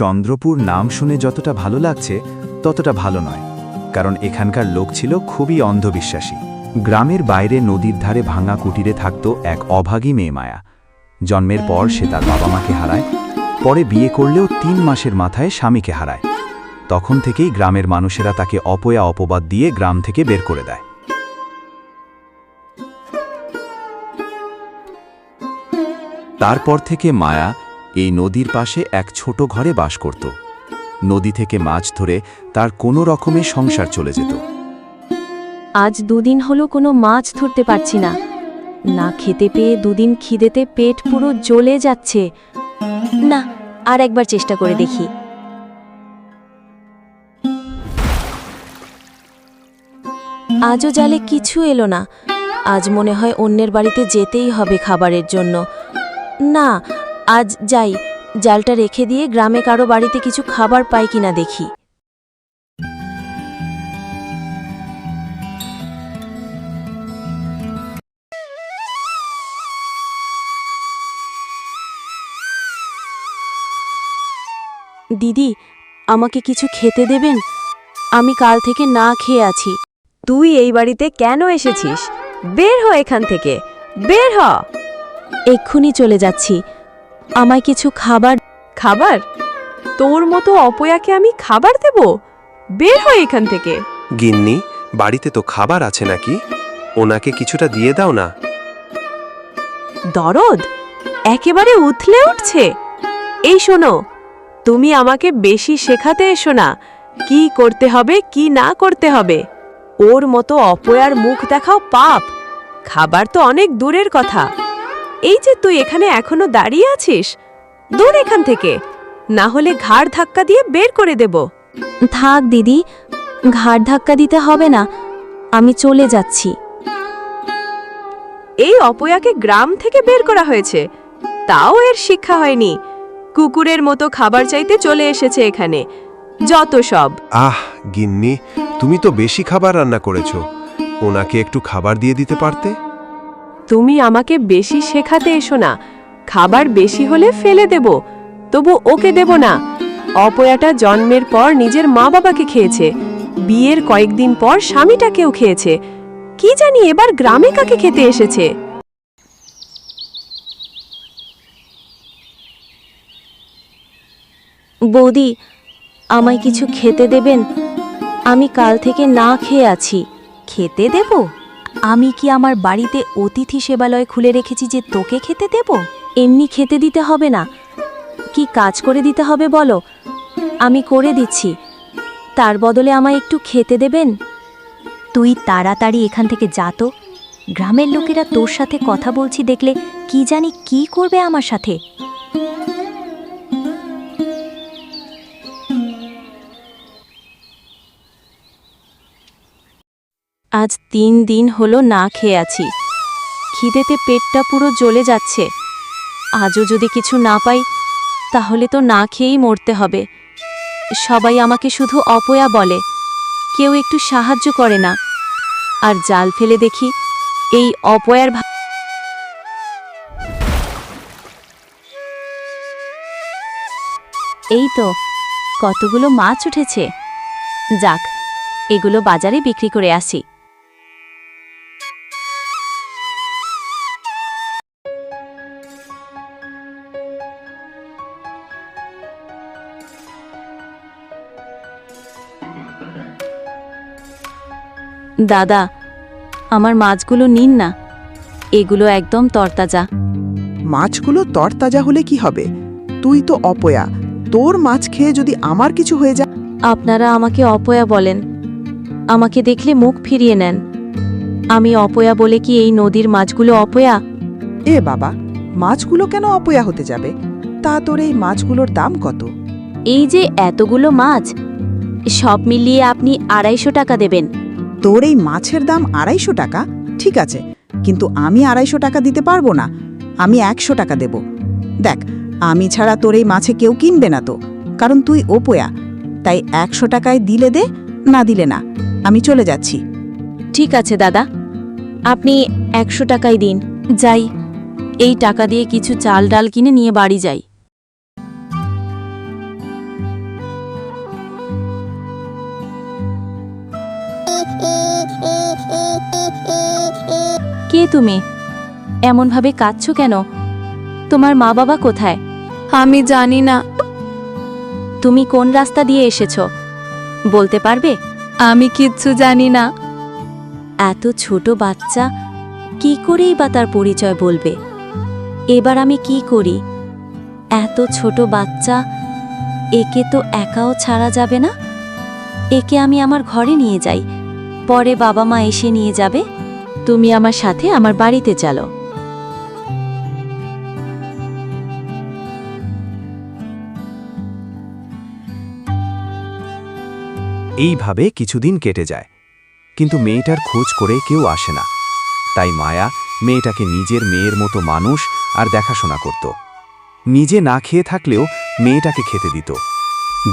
চন্দ্রপুর নাম শুনে যতটা ভালো লাগছে, ততটা ভালো নয়। কারণ এখানকার লোক ছিল খুবই অন্ধবিশ্বাসী। গ্রামের বাইরে নদীর ধারে ভাঙা কুটিরে থাকত এক অভাগী মেয়ে মায়া। জন্মের পর সে তার বাবা মাকে হারায়, পরে বিয়ে করলেও তিন মাসের মাথায় স্বামীকে হারায়। তখন থেকেই গ্রামের মানুষেরা তাকে অপয়া অপবাদ দিয়ে গ্রাম থেকে বের করে দেয়। তারপর থেকে মায়া এই নদীর পাশে এক ছোট ঘরে বাস করত। নদী থেকে মাছ ধরে তার কোনো রকমে সংসার চলে যেত। আজ দুদিন হলো কোনো মাছ ধরতে পারছি না। না খেতে পেয়ে দুদিন খিদেতে পেট পুরো জ্বলে যাচ্ছে। না, আর একবার চেষ্টা করে দেখি। আজও জালে কিছু এলো না। আজ মনে হয় অন্যের বাড়িতে যেতেই হবে খাবারের জন্য। না আজ যাই, জালটা রেখে দিয়ে গ্রামে কারও বাড়িতে কিছু খাবার পাই কিনা দেখি। দিদি, আমাকে কিছু খেতে দেবেন? আমি কাল থেকে না খেয়ে আছি। তুই এই বাড়িতে কেন এসেছিস? বের হ এখান থেকে। বের হ। এক্ষুনি চলে যাচ্ছি। আমায় কিছু খাবার খাবার? তোর মতো অপয়াকে আমি খাবার দেব? বের হয় এখান থেকে। গিন্নি বাড়িতে তো খাবার আছে নাকি? ওনাকে কিছুটা দিয়ে দাও না। দরদ একেবারে উথলে উঠছে। এই শোনো তুমি আমাকে বেশি শেখাতে এসো না। কি করতে হবে কি না করতে হবে? ওর মতো অপয়ার মুখ দেখাও পাপ। খাবার তো অনেক দূরের কথা। এই যে তুই এখানে এখনও দাঁড়িয়ে আছিস? দূর এখান থেকে। না হলে ঘাড় ধাক্কা দিয়ে বের করে দেব। থাক দিদি। ঘাড় ধাক্কা দিতে হবে না। আমি চলে যাচ্ছি। এই অপয়াকে গ্রাম থেকে বের করা হয়েছে। তাও এর শিক্ষা হয়নি। কুকুরের মতো খাবার চাইতে চলে এসেছে এখানে। যত সব। আহ গিন্নি তুমি তো বেশি খাবার রান্না করেছ। ওনাকে একটু খাবার দিয়ে দিতে পারতে? তুমি আমাকে বেশি শেখাতে এসো না। খাবার বেশি হলে ফেলে দেব, তবু ওকে দেব না। অপয়াটা জন্মের পর নিজের মা বাবাকে খেয়েছে। বিয়ের কয়েকদিন পর স্বামীটাকেও খেয়েছে। কি জানি এবার গ্রামে কাকে খেতে এসেছে। বৌদি, আমায় কিছু খেতে দেবেন? আমি কাল থেকে না খেয়ে আছি। খেতে দেব? আমি কি আমার বাড়িতে অতিথি সেবালয় খুলে রেখেছি যে তোকে খেতে দেব? এমনি খেতে দিতে হবে না। কি কাজ করে দিতে হবে বলো? আমি করে দিচ্ছি। তার বদলে আমায় একটু খেতে দেবেন? তুই তাড়াতাড়ি এখান থেকে যা তো। গ্রামের লোকেরা তোর সাথে কথা বলছি দেখলে কি জানি কি করবে আমার সাথে। তিন দিন হলো না খেয়ে আছি। খিদেতে পেটটা পুরো জ্বলে যাচ্ছে। আজও যদি কিছু না পাই, তাহলে তো না খেয়েই মরতে হবে। সবাই আমাকে শুধু অপয়া বলে, কেউ একটু সাহায্য করে না। আর জাল ফেলে দেখি, এই অপয়ার ভা- এই তো, কতগুলো মাছ উঠেছে। যাক, এগুলো বাজারে বিক্রি করে আসি। দাদা আমার মাছগুলো নিন না। এগুলো একদম তরতাজা। মাছগুলো তরতাজা হলে কি হবে? তুই তো অপয়া। তোর মাছ খেয়ে যদি আমার কিছু হয়ে যায় আপনারা আমাকে অপয়া বলেন। আমাকে দেখলে মুখ ফিরিয়ে নেন। আমি অপয়া বলে কি এই নদীর মাছগুলো অপয়া? এ বাবা মাছগুলো কেন অপয়া হতে যাবে? তা তোর এই মাছগুলোর দাম কত? এই যে এতগুলো মাছ সব মিলিয়ে আপনি আড়াইশো টাকা দেবেন। তোর এই মাছের দাম আড়াইশো টাকা, ঠিক আছে, কিন্তু আমি আড়াইশো টাকা দিতে পারব না, আমি একশো টাকা দেব। দেখ, আমি ছাড়া তোর এই মাছে কেউ কিনবে না তো, কারণ তুই ওপয়া তাই একশো টাকায় দিলে দে, না দিলে না, আমি চলে যাচ্ছি। ঠিক আছে, দাদা, আপনি একশো টাকাই দিন, যাই, এই টাকা দিয়ে কিছু চাল ডাল কিনে নিয়ে বাড়ি যাই। কে তুমি? এমনভাবে কাঁদছো কেন? তোমার মা বাবা কোথায়? আমি জানি না। তুমি কোন রাস্তা দিয়ে এসেছ? বলতে পারবে? আমি কিচ্ছু জানি না। এত ছোট বাচ্চা কি করেই বা তার পরিচয় বলবে? এবার আমি কি করি? এত ছোট বাচ্চা একে তো একাও ছাড়া যাবে না? একে আমি আমার ঘরে নিয়ে যাই। পরে বাবা মা এসে নিয়ে যাবে, তুমি আমার সাথে আমার বাড়িতে চলো। এইভাবে কিছুদিন কেটে যায়, কিন্তু মেয়েটার খোঁজ করে কেউ আসে না। তাই মায়া মেয়েটাকে নিজের মেয়ের মতো মানুষ আর দেখাশোনা করত। নিজে না খেয়ে থাকলেও মেয়েটাকে খেতে দিত।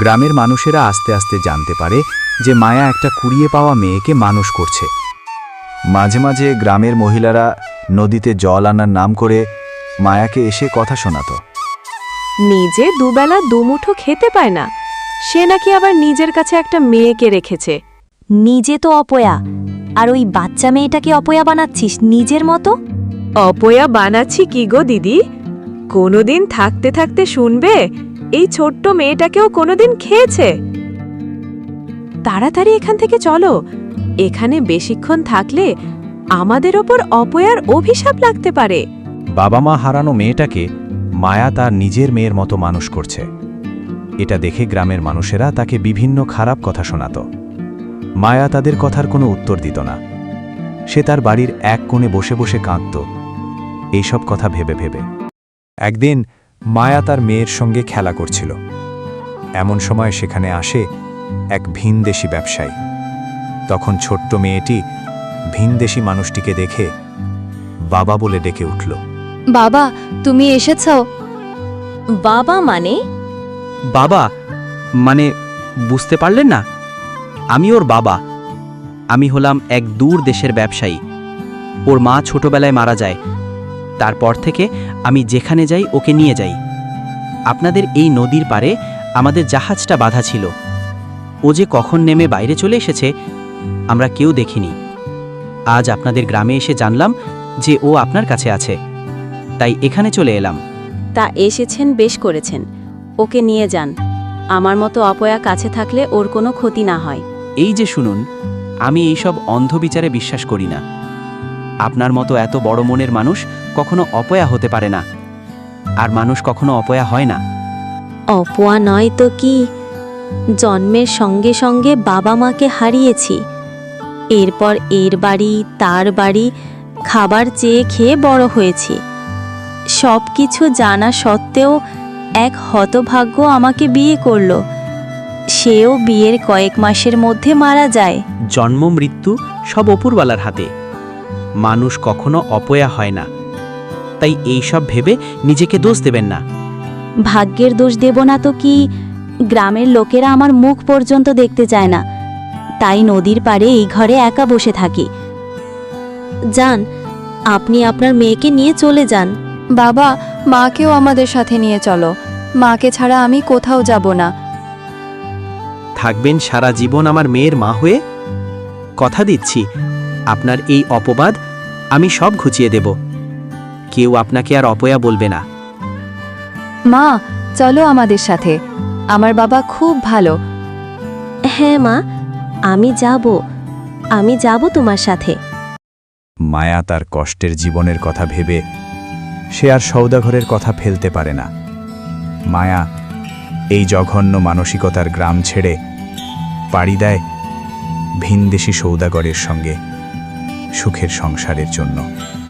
গ্রামের মানুষেরা আস্তে আস্তে জানতে পারে যে মায়া একটা কুড়িয়ে পাওয়া মেয়েকে মানুষ করছে। মাঝে মাঝে গ্রামের মহিলারা নদীতে জল আনার নাম করে মায়াকে এসে কথা শোনাতো। নিজে দুবেলা দুমুঠো খেতে পায় না। সে নাকি আবার নিজের কাছে একটা মেয়েকে রেখেছে। নিজে তো অপয়া। আর ওই বাচ্চা মেয়েটাকে অপয়া বানাচ্ছিস নিজের মতো? অপয়া বানাচ্ছি কি গো দিদি? কোনোদিন থাকতে থাকতে শুনবে এই ছোট্ট মেয়েটাকেও কোনোদিন খেয়েছে? তাড়াতাড়ি এখান থেকে চলো। এখানে বেশিক্ষণ থাকলে আমাদের ওপর অপয়ার অভিশাপ লাগতে পারে। বাবা মা হারানো মেয়েটাকে মায়া তার নিজের মেয়ের মতো মানুষ করছে। এটা দেখে গ্রামের মানুষেরা তাকে বিভিন্ন খারাপ কথা শোনাত। মায়া তাদের কথার কোনো উত্তর দিত না। সে তার বাড়ির এক কোণে বসে বসে কাঁদত। এইসব কথা ভেবে ভেবে। একদিন মায়া তার মেয়ের সঙ্গে খেলা করছিল। এমন সময় সেখানে আসে এক ভিনদেশি ব্যবসায়ী। তখন ছোট্ট মেয়েটি ভিনদেশি মানুষটিকে দেখে বাবা বলে ডেকে উঠল বাবা তুমি এসেছ? বাবা মানে? বাবা মানে বুঝতে পারলেন না? আমি ওর বাবা। আমি হলাম এক দূর দেশের ব্যবসায়ী। ওর মা ছোটবেলায় মারা যায়। তারপর থেকে আমি যেখানে যাই ওকে নিয়ে যাই। আপনাদের এই নদীর পারে আমাদের জাহাজটা বাধা ছিল। ও যে কখন নেমে বাইরে চলে এসেছে আমরা কেউ দেখিনি। আজ আপনাদের গ্রামে এসে জানলাম যে ও আপনার কাছে আছে। তাই এখানে চলে এলাম। তা এসেছেন বেশ করেছেন। ওকে নিয়ে যান। আমার মতো অপয়া কাছে থাকলে ওর কোনো ক্ষতি না হয়। এই যে শুনুন আমি এইসব অন্ধবিচারে বিশ্বাস করি না। আপনার মতো এত বড় মনের মানুষ কখনো অপয়া হতে পারে না। আর মানুষ কখনো অপয়া হয় না। অপয়া নয় তো কি? জন্মের সঙ্গে সঙ্গে বাবা মাকে হারিয়েছি। এরপর এর বাড়ি তার বাড়ি খাবার চেয়ে খেয়ে বড় হয়েছি। সব কিছু জানা সত্ত্বেও এক হতভাগ্য আমাকে বিয়ে করল। সেও বিয়ের কয়েক মাসের মধ্যে মারা যায়। জন্ম মৃত্যু সব অপুরওয়ালার হাতে। মানুষ কখনো অপয়া হয় না। তাই এইসব ভেবে নিজেকে দোষ দেবেন না। ভাগ্যের দোষ দেব না তো কি? গ্রামের লোকেরা আমার মুখ পর্যন্ত দেখতে চায় না। তাই নদীর পাড়ে এই ঘরে একা বসে থাকি। যান আপনি আপনার মেয়েকে নিয়ে চলে যান। বাবা মাকেও আমাদের সাথে নিয়ে চলো। মাকে ছাড়া আমি কোথাও যাব না। থাকবেন সারা জীবন আমার মেয়ের মা হয়ে? কথা দিচ্ছি আপনার এই অপবাদ আমি সব ঘুচিয়ে দেব। কেউ আপনাকে আর অপয়া বলবে না। মা চলো আমাদের সাথে। আমার বাবা খুব ভালো। হ্যাঁ মা, আমি যাব। আমি যাব তোমার সাথে। মায়া তার কষ্টের জীবনের কথা ভেবে সে আর সৌদাঘরের কথা ফেলতে পারে না। মায়া এই জঘন্য মানসিকতার গ্রাম ছেড়ে পাড়ি দেয় ভিনদেশি সৌদাগরের সঙ্গে সুখের সংসারের জন্য।